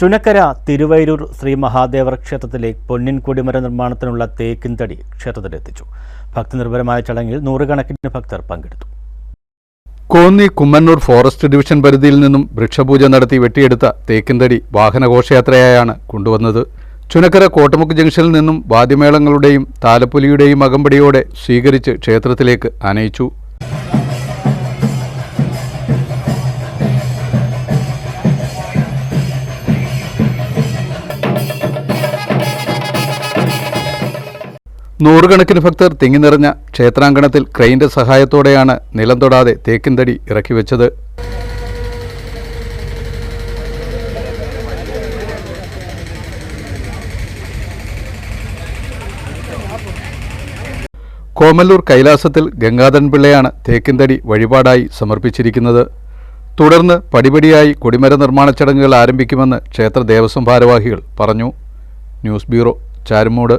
ചുനക്കര തിരുവൈരൂർ ശ്രീ മഹാദേവർ ക്ഷേത്രത്തിലെ പൊന്നിൻ കൊടിമര നിർമ്മാണത്തിനുള്ള തേക്കിൻ തടി ക്ഷേത്രത്തിലെത്തിച്ചു. ഭക്തനിർഭരമായ ചടങ്ങിൽ നൂറുകണക്കിന് ഭക്തർ പങ്കെടുത്തു. കോന്നി കുമ്മന്നൂർ ഫോറസ്റ്റ് ഡിവിഷൻ പരിധിയിൽ നിന്നും വൃക്ഷപൂജ നടത്തി വെട്ടിയെടുത്ത തേക്കിൻതടി വാഹനഘോഷയാത്രയായാണ് കൊണ്ടുവന്നത്. ചുനക്കര കോട്ടമുക്ക് ജംഗ്ഷനിൽ നിന്നും വാദ്യമേളങ്ങളുടെയും താലപ്പൊലിയുടെയും അകമ്പടിയോടെ സ്വീകരിച്ച് ക്ഷേത്രത്തിലേക്ക് ആനയിച്ചു. നൂറുകണക്കിന് ഭക്തർ തിങ്ങി നിറഞ്ഞ ക്ഷേത്രാങ്കണത്തിൽ ക്രെയിന്റെ സഹായത്തോടെയാണ് നിലം തൊടാതെ ഇറക്കി വെച്ചത്. കോമല്ലൂർ കൈലാസത്തിൽ ഗംഗാധരൻ പിള്ളയാണ് തേക്കിൻതടി വഴിപാടായി സമർപ്പിച്ചിരിക്കുന്നത്. തുടർന്ന് പടിപടിയായി കൊടിമര നിർമ്മാണ ചടങ്ങുകൾ ആരംഭിക്കുമെന്ന് ക്ഷേത്ര ദേവസ്വം ഭാരവാഹികൾ പറഞ്ഞു. News bureau Charummood.